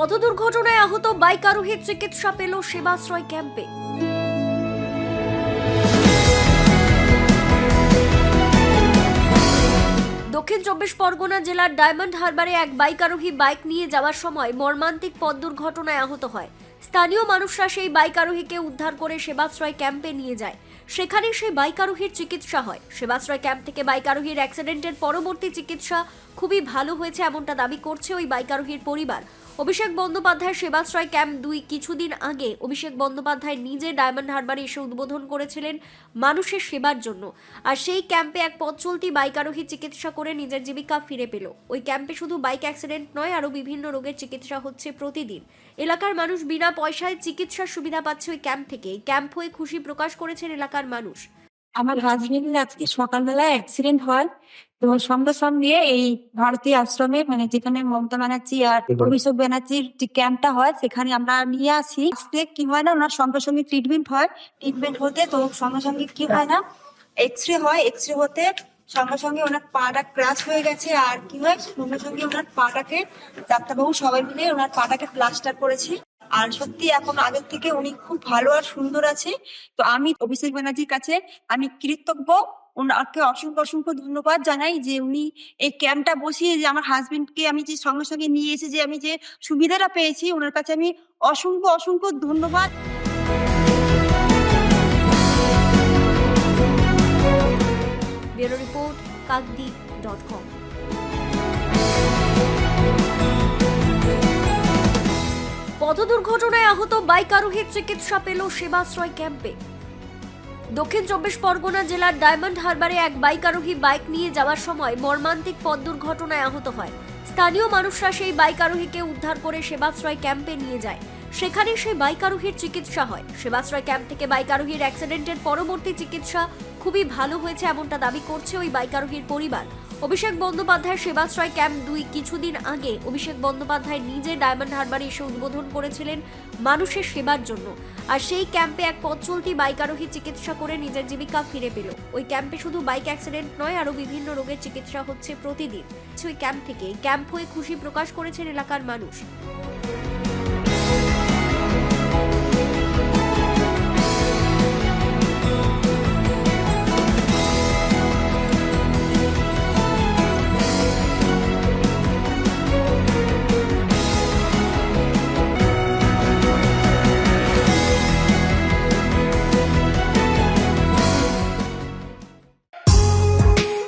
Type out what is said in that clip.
পথ দুর্ঘটনায় আহত বাইক আরোহীর চিকিৎসা পেল সেবাশ্রয় ক্যাম্পে। দক্ষিণ চব্বিশ পরগনা জেলার ডায়মন্ড হারবারে এক বাইক আরোহী বাইক নিয়ে যাওয়ার সময় মর্মান্তিক পথ দুর্ঘটনায় আহত হয়। স্থানীয় মানুষরা সেই বাইক আরোহীকে উদ্ধার করে সেবাশ্রয় ক্যাম্পে নিয়ে যায়। সেখানে সেই বাইক আরোহীর চিকিৎসা হয়। সেবাশ্রয় ক্যাম্প থেকে বাইক আরোহীর অ্যাক্সিডেন্টের পরবর্তী চিকিৎসা খুবই ভালো হয়েছে এমনটা দাবি করছে ওই বাইক আরোহীর পরিবার। অভিষেক বন্দ্যোপাধ্যায় সেবাশ্রয় ক্যাম্প দুই কিছুদিন আগে অভিষেক বন্দ্যোপাধ্যায় নিজে ডায়মন্ড হারবারে এসে উদ্বোধন করেছিলেন মানুষের সেবার জন্য। আর সেই ক্যাম্পে এক পথ চলতি বাইক আরোহী চিকিৎসা করে নিজের জীবিকা ফিরে পেল। ওই ক্যাম্পে শুধু বাইক অ্যাক্সিডেন্ট নয়, আরও বিভিন্ন রোগের চিকিৎসা হচ্ছে প্রতিদিন। এলাকার মানুষ বিনা পয়সায় চিকিৎসার সুবিধা পাচ্ছে ওই ক্যাম্প থেকে। ক্যাম্প হয়ে খুশি প্রকাশ করেছেন এলাকার মানুষ। আমার হাজবেন্ড আজকে সকালবেলায় অ্যাক্সিডেন্ট হয়। তো সঙ্গে সঙ্গে এই ভারতীয় আশ্রমে মানে যেখানে মমতা ব্যানার্জি আর অভিষেক ব্যানার্জির যে ক্যাম্পটা হয় সেখানে আমরা নিয়ে আসি। আসতে কি হয় না ওনার সঙ্গে সঙ্গে ট্রিটমেন্ট হয়। ট্রিটমেন্ট হতে তো সঙ্গে সঙ্গে কি হয় না এক্স রে হয়। এক্স রে হতে সঙ্গে সঙ্গে ওনার পাটা ক্রাশ হয়ে গেছে। আর কি হয় সঙ্গে সঙ্গে ওনার পাটাকে ডাক্তারবাবু সবাই মিলে ওনার পাটাকে প্লাস্টার করেছে। আর সত্যি এখন আগের থেকে উনি খুব ভালো আর সুন্দর আছে। তো আমি অভিষেক ব্যানার্জির কাছে আমি কৃতজ্ঞ। ওনাকে অসংখ্য অসংখ্য ধন্যবাদ জানাই যে উনি এই ক্যাম্পটা বসিয়ে যে আমার হাজবেন্ডকে আমি যে সঙ্গে সঙ্গে নিয়ে এসে যে আমি যে সুবিধাটা পেয়েছি, ওনার কাছে আমি অসংখ্য অসংখ্য ধন্যবাদ। Bureau report dot com. পথ দুর্ঘটনায় আহত বাইক আরোহীর চিকিৎসা পেল সেবাশ্রয় ক্যাম্পে। দক্ষিণ চব্বিশ পরগনা জেলার ডায়মন্ড হারবারে এক বাইক আরোহী বাইক নিয়ে যাওয়ার সময় মর্মান্তিক পথ দুর্ঘটনায় আহত হয়। স্থানীয় মানুষরা সেই বাইক আরোহীকে উদ্ধার করে সেবাশ্রয় ক্যাম্পে নিয়ে যায়। সেখানে সেই বাইক আরোহীর চিকিৎসা হয়। সেবাশ্রয় ক্যাম্প থেকে বাইক আরোহীর অ্যাক্সিডেন্টের পরবর্তী চিকিৎসা খুবই ভালো হয়েছে এমনটা দাবি করছে ওই বাইক আরোহীর পরিবার। অভিষেক বন্দ্যোপাধ্যায় সেবাশ্রয় ক্যাম্প দুই কিছুদিন আগে অভিষেক বন্দ্যোপাধ্যায় নিজে ডায়মন্ড হারবার এসে উদ্বোধন করেছিলেন মানুষের সেবার জন্য। আর সেই ক্যাম্পে এক পথ চলতি বাইক আরোহী চিকিৎসা করে নিজের জীবিকা ফিরে পেল। ওই ক্যাম্পে শুধু বাইক অ্যাক্সিডেন্ট নয়, আরও বিভিন্ন রোগের চিকিৎসা হচ্ছে প্রতিদিন। ওই ক্যাম্প থেকে ক্যাম্প হয়ে খুশি প্রকাশ করেছেন এলাকার মানুষ।